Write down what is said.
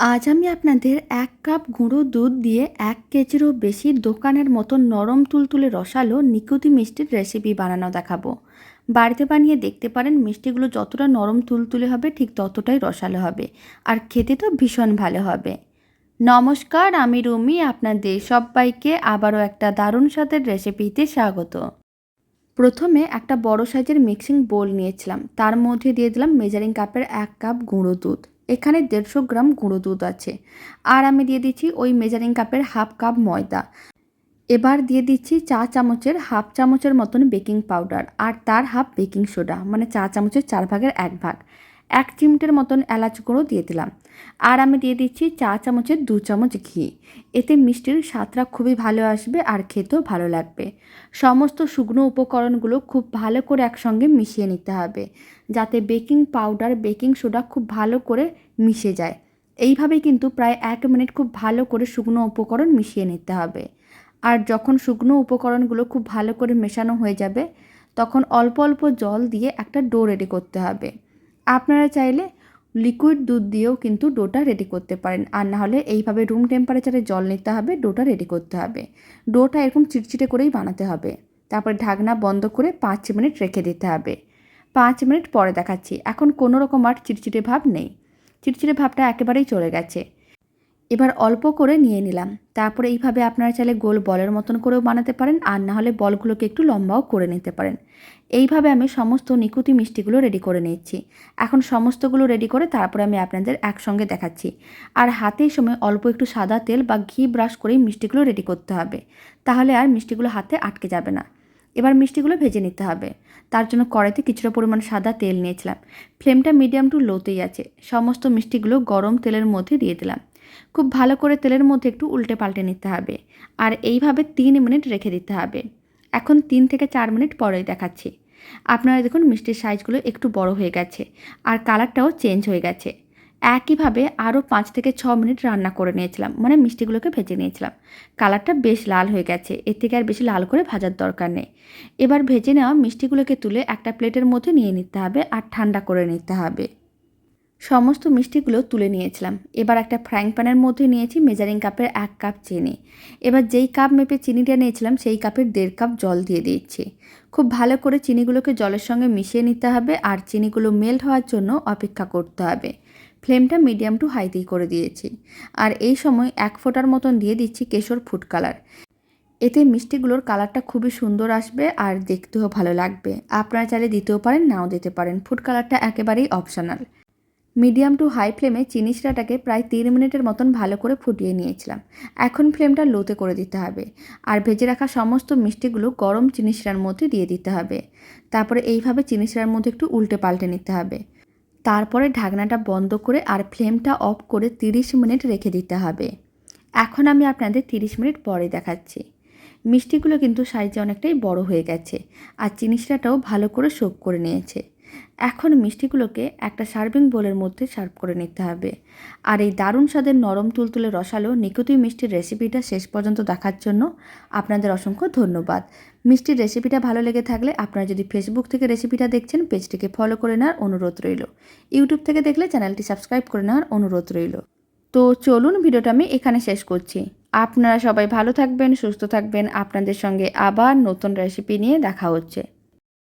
আজ আমি আপনাদের এক কাপ গুঁড়ো দুধ দিয়ে এক কেজিরও বেশি দোকানের মতো নরম তুলতুলে রসালো নিকুতি মিষ্টির রেসিপি বানানো দেখাবো। বাড়িতে বানিয়ে দেখতে পারেন মিষ্টিগুলো যতটা নরম তুলতুলে হবে, ঠিক ততটাই রসালো হবে। আর খেতে তো ভীষণ ভালো হবে। নমস্কার, আমি রুমি, আপনাদের সবাইকে আবারও একটা দারুণ স্বাদের রেসিপিতে স্বাগত। প্রথমে একটা বড় সাইজের মিক্সিং বোল নিয়েছিলাম। তার মধ্যে দিয়ে দিলাম মেজারিং কাপের এক কাপ গুঁড়ো দুধ। এখানে দেড়শো গ্রাম গুঁড়ো দুধ আছে। আর আমি দিয়ে দিচ্ছি ওই মেজারিং কাপের হাফ কাপ ময়দা। এবার দিয়ে দিচ্ছি চা চামচের হাফ চামচের মতন বেকিং পাউডার আর তার হাফ বেকিং সোডা মানে চা চামচের চার ভাগের এক ভাগ। এক চিমটের মতন এলাচ গুঁড়ো দিয়ে দিলাম। আর আমি দিয়ে দিচ্ছি চা চামচের দু চামচ ঘি। এতে মিষ্টির স্বাদটা খুবই ভালো আসবে আর খেতেও ভালো লাগবে। সমস্ত শুকনো উপকরণগুলো খুব ভালো করে একসঙ্গে মিশিয়ে নিতে হবে, যাতে বেকিং পাউডার, বেকিং সোডা খুব ভালো করে মিশে যায়। এইভাবে কিন্তু প্রায় এক মিনিট খুব ভালো করে শুকনো উপকরণ মিশিয়ে নিতে হবে। আর যখন শুকনো উপকরণগুলো খুব ভালো করে মেশানো হয়ে যাবে, তখন অল্প অল্প জল দিয়ে একটা ডো রেডি করতে হবে। আপনারা চাইলে লিকুইড দুধ দিয়েও কিন্তু ডোটা রেডি করতে পারেন। আর না হলে এইভাবে রুম টেম্পারেচারে জল নিতে হবে, ডোটা রেডি করতে হবে। ডোটা এরকম চিটচিটে করেই বানাতে হবে। তারপরে ঢাকনা বন্ধ করে পাঁচ মিনিট রেখে দিতে হবে। পাঁচ মিনিট পরে দেখাচ্ছি। এখন কোনো রকম আর চিটচিটে ভাব নেই। চিটচিটে ভাবটা একেবারেই চলে গেছে। এবার অল্প করে নিয়ে নিলাম। তারপরে এইভাবে আপনারা চাইলে গোল বলের মতন করেও বানাতে পারেন, আর না হলে বলগুলোকে একটু লম্বাও করে নিতে পারেন। এইভাবে আমি সমস্ত নিকুতি মিষ্টিগুলো রেডি করে নিচ্ছি এখন সমস্তগুলো রেডি করে তারপরে আমি আপনাদের একসঙ্গে দেখাচ্ছি। আর হাতেই সময় অল্প একটু সাদা তেল বা ঘি ব্রাশ করেই মিষ্টিগুলো রেডি করতে হবে। তাহলে আর মিষ্টিগুলো হাতে আটকে যাবে না। এবার মিষ্টিগুলো ভেজে নিতে হবে। তার জন্য কড়াইতে কিছুটা পরিমাণ সাদা তেল নিয়েছিলাম। ফ্লেমটা মিডিয়াম টু লোতেই আছে। সমস্ত মিষ্টিগুলো গরম তেলের মধ্যে দিয়ে দিলাম। খুব ভালো করে তেলের মধ্যে একটু উল্টে পাল্টে নিতে হবে। আর এইভাবে তিন মিনিট রেখে দিতে হবে। এখন তিন থেকে চার মিনিট পরেই দেখাচ্ছি। আপনারা দেখুন মিষ্টির সাইজগুলো একটু বড় হয়ে গেছে আর কালারটাও চেঞ্জ হয়ে গেছে। একইভাবে আরও পাঁচ থেকে ছ মিনিট রান্না করে নিয়েছিলাম মানে মিষ্টিগুলোকে ভেজে নিয়েছিলাম। কালারটা বেশ লাল হয়ে গেছে, এর থেকে আর বেশি লাল করে ভাজার দরকার নেই। এবার ভেজে নেওয়া মিষ্টিগুলোকে তুলে একটা প্লেটের মধ্যে নিয়ে নিতে হবে আর ঠান্ডা করে নিতে হবে। সমস্ত মিষ্টিগুলো তুলে নিয়েছিলাম। এবার একটা ফ্রাইং প্যানের মধ্যে নিয়েছি মেজারিং কাপের এক কাপ চিনি। এবার যেই কাপ মেপে চিনিটা নিয়েছিলাম, সেই কাপের দেড় কাপ জল দিয়ে দিচ্ছি। খুব ভালো করে চিনিগুলোকে জলের সঙ্গে মিশিয়ে নিতে হবে আর চিনিগুলো মেল্ট হওয়ার জন্য অপেক্ষা করতে হবে। ফ্লেমটা মিডিয়াম টু হাইতেই করে দিয়েছি। আর এই সময় এক ফোঁটার মতন দিয়ে দিচ্ছি কেশর ফুড কালার। এতে মিষ্টিগুলোর কালারটা খুবই সুন্দর আসবে আর দেখতেও ভালো লাগবে। আপনারা চাইলে দিতেও পারেন, নাও দিতে পারেন। ফুড কালারটা একেবারেই অপশনাল। মিডিয়াম টু হাই ফ্লেমে চিনি শিরাটাকে প্রায় তিন মিনিটের মতন ভালো করে ফুটিয়ে নিয়েছিলাম। এখন ফ্লেমটা লোতে করে দিতে হবে আর ভেজে রাখা সমস্ত মিষ্টিগুলো গরম চিনি শিরার মধ্যে দিয়ে দিতে হবে। তারপরে এইভাবে চিনি শিরার মধ্যে একটু উল্টে পাল্টে নিতে হবে। তারপরে ঢাকনাটা বন্ধ করে আর ফ্লেমটা অফ করে তিরিশ মিনিট রেখে দিতে হবে। এখন আমি আপনাদের তিরিশ মিনিট পরে দেখাচ্ছি। মিষ্টিগুলো কিন্তু সাইজে অনেকটাই বড় হয়ে গেছে আর চিনি শিরাটাও ভালো করে শোক করে নিয়েছে। এখন মিষ্টিগুলোকে একটা সার্ভিং বোলের মধ্যে সার্ভ করে নিতে হবে। আর এই দারুণ স্বাদের নরম তুলতুলে রসালো নিকুতি মিষ্টির রেসিপিটা শেষ পর্যন্ত দেখার জন্য আপনাদের অসংখ্য ধন্যবাদ। মিষ্টির রেসিপিটা ভালো লেগে থাকলে আপনারা যদি ফেসবুক থেকে রেসিপিটা দেখছেন, পেজটিকে ফলো করে নেওয়ার অনুরোধ রইল। ইউটিউব থেকে দেখলে চ্যানেলটি সাবস্ক্রাইব করে নেওয়ার অনুরোধ রইল। তো চলুন ভিডিওটা আমি এখানে শেষ করছি। আপনারা সবাই ভালো থাকবেন, সুস্থ থাকবেন। আপনাদের সঙ্গে আবার নতুন রেসিপি নিয়ে দেখা হচ্ছে।